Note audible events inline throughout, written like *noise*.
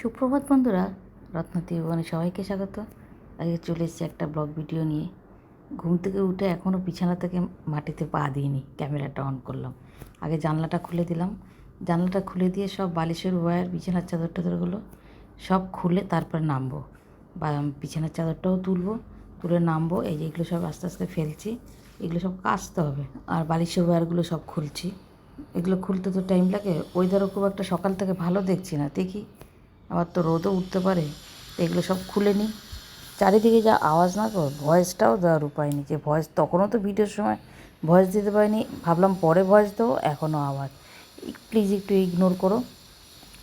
সুপ্রভাত বন্ধুরা রত্নাতি ভবনে সবাইকে স্বাগত। আজকে চলে এসেছি একটা ব্লগ ভিডিও নিয়ে। ঘুম থেকে উঠে এখনও বিছানা থেকে মাটিতে পা দিইনি, ক্যামেরাটা অন করলাম। আগে জানলাটা খুলে দিলাম। জানলাটা খুলে দিয়ে সব বালিশের ওয়্যার, বিছানার চাদর টাদরগুলো সব খুলে তারপরে নামবো। বা বিছানার চাদরটাও তুলবো, তুলে নামবো। এই যে এগুলো সব আস্তে আস্তে ফেলছি, এগুলো সব কাচতে হবে। আর বালিশের ওয়ারগুলো সব খুলছি। এগুলো খুলতে তো টাইম লাগে। ওয়েদারও খুব একটা সকাল থেকে ভালো দেখছি না। দেখি আবার তো রোদও উঠতে পারে। এগুলো সব খুলে নিই চারিদিকে যা আওয়াজ না গো ভয়েসটাও দেওয়ার উপায় নেই। যে ভয়েস তখনও তো ভিডিওর সময় ভয়েস দিতে পারিনি। ভাবলাম পরে ভয়েস দেবো, এখনও আওয়াজ। প্লিজ একটু ইগনোর করো।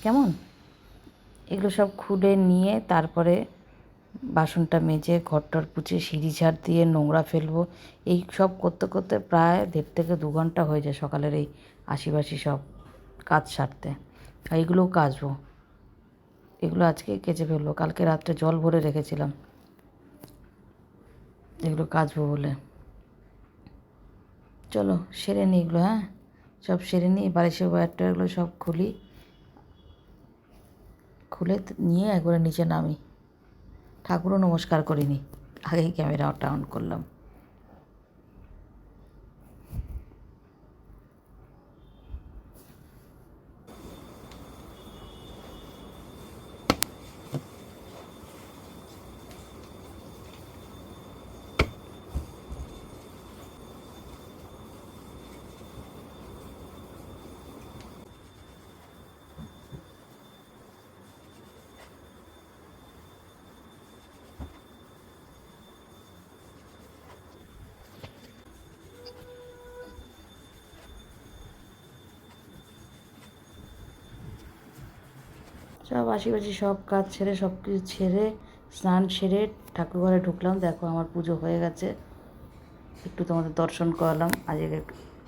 কেমন? এগুলো সব খুলে নিয়ে তারপরে বাসনটা মেজে, ঘরটর পুচে সিঁড়ি ঝাড় দিয়ে নোংরা ফেলব। এই সব করতে করতে প্রায় দেড় থেকে দু ঘণ্টা হয়ে যায় সকালের এই আশিবাসি সব কাজ সারতে। এইগুলোও কাচবো। এগুলো আজকে কেচে ফেলব কালকে রাত্রে জল ভরে রেখেছিলাম। এগুলো কাচবো বলে। চলো, সেরে নিই এগুলো হ্যাঁ? সব সেরে নিই। বালিশের ওয়্যারটারগুলো সব খুলি। খুলে নিয়ে একবারে নিচে নামি। ঠাকুরও নমস্কার করিনি। আগেই ক্যামেরাটা অন করলাম। সব আশিপাশি সব কাজ ছেড়ে, সব কিছু ছেড়ে, স্নান সেরে ঠাকুর ঘরে ঢুকলাম। দেখো আমার পুজো হয়ে গেছে। একটু তোমাদের দর্শন করালাম। আজকে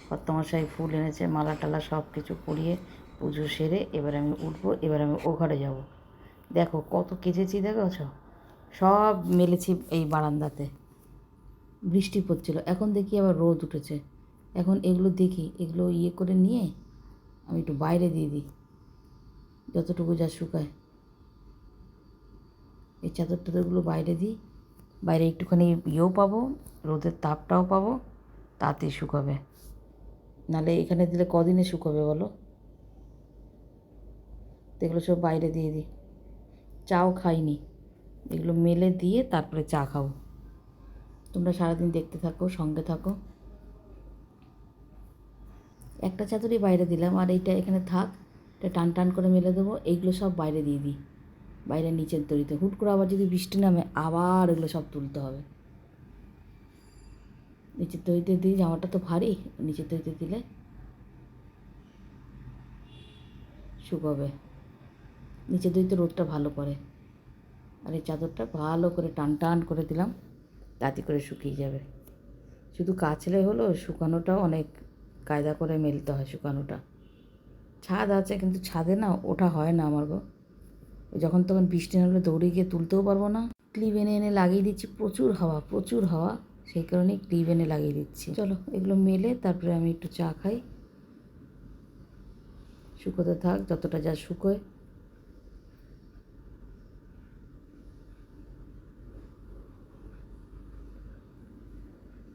কর্তমশাই ফুল এনেছে, মালা টালা সব কিছু পরিয়ে পুজো সেরে এবার আমি উঠবো, এবার আমি ও ঘরে যাব। দেখো কত কেচেছি, দেখেছ? সব মেলেছি এই বারান্দাতে। বৃষ্টি পড়ছিল, এখন দেখি আবার রোদ উঠেছে। এখন এগুলো দেখি, এগুলো ইয়ে করে নিয়ে আমি একটু বাইরে দিয়ে দিই। যতটুকু যা শুকায়। এই চাদর টাদরগুলো বাইরে দিই। বাইরে একটুখানি ইয়েও পাবো, রোদের তাপটাও পাবো তাতে শুকাবে। নালে এখানে দিলে কদিনে শুকাবে বলো? এগুলো সব বাইরে দিয়ে দিই। চাও খাইনি। এগুলো মেলে দিয়ে তারপরে চা খাব। তোমরা সারাদিন দেখতে থাকো, সঙ্গে থাকো। একটা চাদরই বাইরে দিলাম, আর এইটা এখানে থাক। এটা টান টান করে মেলে দেবো, এইগুলো সব বাইরে দিয়ে দিই। বাইরে নিচের দড়িতে হুট করে আবার যদি বৃষ্টি নামে, আবার এগুলো সব তুলতে হবে। নিচের দড়িতে দিই, জামাটা তো ভারী, নিচের দড়িতে দিলে শুকাবে। নিচের দড়িতে রোদটা ভালো করে। আর এই চাদরটা ভালো করে টান টান করে দিলাম, তাতে করে শুকিয়ে যাবে। শুধু কাচলে হলো, শুকানোটাও অনেক কায়দা করে মেলতে হয় শুকানোটা। ছাদ আছে, কিন্তু ছাদে না ওঠা হয় না আমার গো। যখন তখন বৃষ্টি নামলে দৌড়ে গিয়ে তুলতেও পারব না। ক্লিপ এনে এনে লাগিয়ে দিচ্ছি, প্রচুর হাওয়া প্রচুর হাওয়া। সেই কারণে ক্লিপ এনে লাগিয়ে দিচ্ছি। চলো, এগুলো মেলে তারপরে আমি একটু চা খাই। শুকোতে থাক, যতটা যা শুকোয়।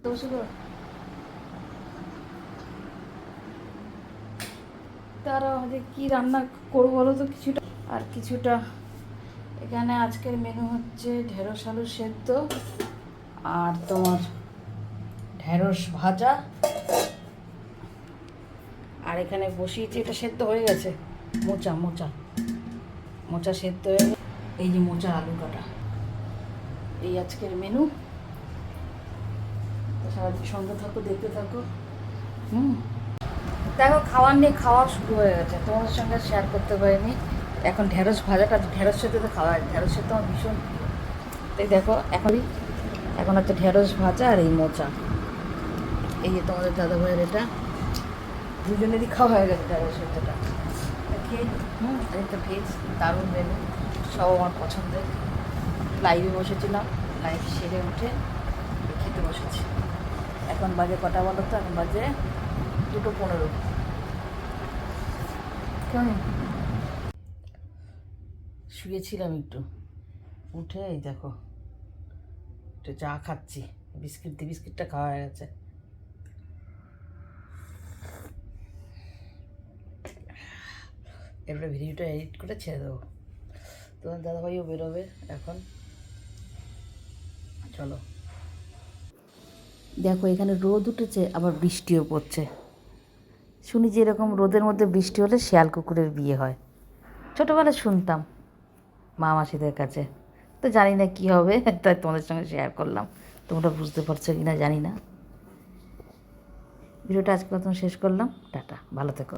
তো তারা আমাদের কী রান্না করব বলো তো কিছুটা? আর কিছুটা। এখানে আজকের মেনু হচ্ছে ঢেঁড়স আলু সেদ্ধ আর তোমার ঢেঁড়স ভাজা। আর এখানে বসিয়েছি, এটা সেদ্ধ হয়ে গেছে। মোচা মোচা। মোচা সেদ্ধ হয়ে এই যে মোচা আলু কাটা। এই আজকের মেনু সারাদিন সঙ্গে থাকো, দেখতে থাকো। হুম। দেখো, খাওয়ার নিয়ে খাওয়া শুরু হয়ে গেছে। তোমাদের সঙ্গে শেয়ার করতে পারিনি। এখন ঢেঁড়স ভাজাটা ঢেঁড়স সেদ্ধ তো খাওয়া ঢেঁড়স সেদ্ধ আমার ভীষণ তাই দেখো, এখনই, এখন হচ্ছে ঢেঁড়স ভাজা আর এই মোচা। এই যে তোমাদের দাদা ভাইয়ের এটা। দুজনেরই খাওয়া হয়ে গেছে ঢেঁড়স সেদ্ধটা। খেয়ে হুম একটা ভেজ দারুণ মেনু সব আমার পছন্দের। লাইভে বসেছিলাম লাইভ সেরে উঠে, খেতে বসেছি। এখন বাজে কটা বলো তো? এখন বাজে দুটো পনেরো। কেমন? শুয়েছিলাম একটু। উঠে এই দেখো, একটু চা খাচ্ছি। বিস্কিট দিয়ে বিস্কিটটা খাওয়া হয়ে গেছে। এবারে ভিডিওটা এডিট করে ছেড়ে দেবো। তোমার দাদাভাইও বেরোবে এখন। চলো। দেখো, এখানে রোদ উঠেছে, আবার বৃষ্টিও পড়ছে। শুনি যে এরকম রোদের মধ্যে বৃষ্টি হলে শেয়াল কুকুরের বিয়ে হয়। ছোটোবেলায় শুনতাম মা মাসিদের কাছে। তো জানি না কী হবে, *laughs* তাই তোমাদের সঙ্গে শেয়ার করলাম। তোমরা বুঝতে পারছ কি না জানি না। ভিডিওটা আজকে প্রথম শেষ করলাম। টাটা, ভালো থেকো।